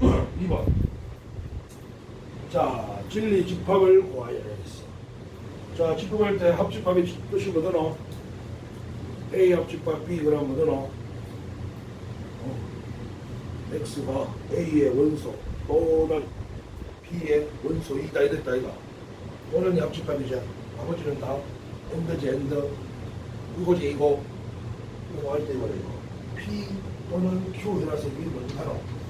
2번. 자, 진리 집합을 구하여야 했어. 자, 집합할 때 합집합의 뜻이 뭐더노? A 합집합 B 그럼 뭐더노? 어, X가 A의 원소 또는 B의 원소이다 이랬다 이가. 또는 합집합이죠. 나머지는 다 엔더지 엔더. 이거지 이거. 이거 할때 이거 이거. P 또는 Q 해놔서 이게 뭔지 알아?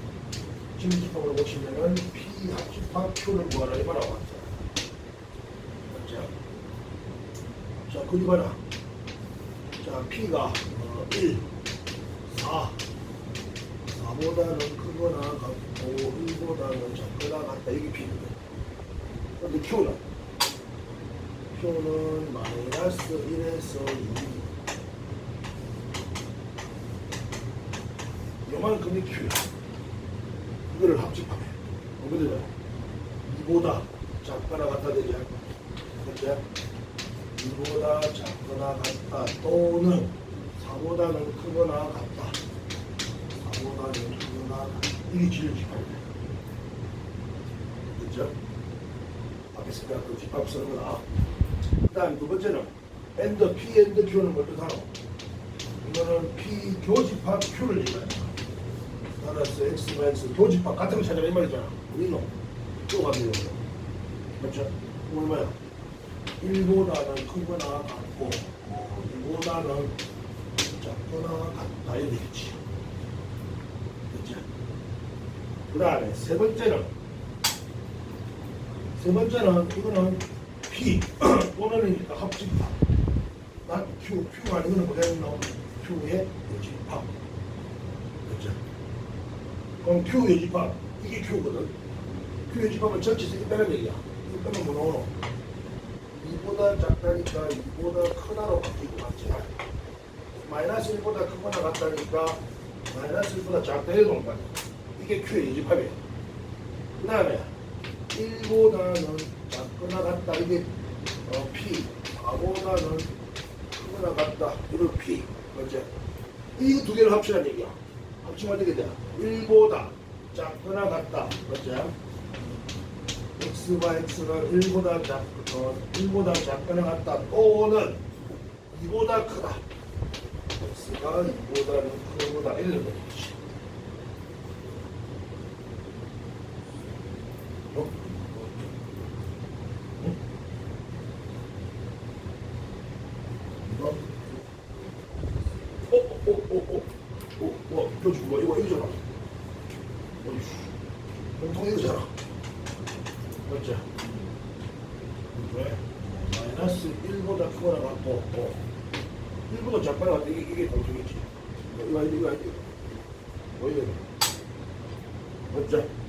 진집합으로 보시면은 P 합집합 Q를 구하라 이 말하고 왔죠. 맞죠? 자, 그리 봐라. 자, P가 어, 1, 4, 4보다는 크거나 같고 1보다는 작거나 같다. 이게 P거든. 근데 Q는? Q는 마이너스 1에서 2. 요만큼이 Q야. 이거를 합집하면 어디다 2보다 작거나 같다 되지 그렇죠? 2보다 작거나 같다 또는 4보다는 크거나 같다 4보다는 크거나 같다 이게 지를 집합이에요 그렇죠? 앞에 생각 그 집합 쓰는 거다 그 다음 두 번째는 엔더 P 엔더 Q는 뭘 뜻하노? 이거는 P 교집합 Q를 얘기하 는 따라서 X 마이너스 교집합 같은 거 찾아라 이 말이잖아 우리는 또 가면 맞죠? 얼마야? 1보다는 크거나 같고 2보다는 작거나 같다 이렇게 되겠지 그렇죠? 그 다음에 세 번째는 세 번째는 이거는 P 또는이니까 합집합 난 Q, Q가 아니고는 뭐냐면 Q의 요집합 그렇죠? 그럼 Q 요집합. 이게 Q거든. q 전체에서 이 빼는 얘기야. 이 빼면 뭐 나오노? 이보다 작다니까 이보다 크다로 바뀌고 맞지? 마이너스 1보다 크거나 같다니까 마이너스 1보다 작다 해도 아니야? 이게 Q의 요집합이야. 그 다음에 1보다는 작거나 같다. 이게 어, P 4보다는 크거나 같다. 이거 P 맞지? 이 두 개를 합치라는 얘기야 합치면 어떻게 돼? 1보다 작거나 같다 맞지? x가 x가 1보다 작, 어, 1보다 작거나 같다 또는 2보다 크다 x가 2보다는 크보다 이런 거지 어? 어? 어? 어? 어? 어? 어? 이거 주고 이거 이거잖아 어이씨 공통 이거잖아 맞죠? 왜? 마이너스 1보다 크거나 같고 어. 1보다 작거나 같다 이게, 이게 공통이지 이거 아니 이거 아니 뭐 이거 맞죠?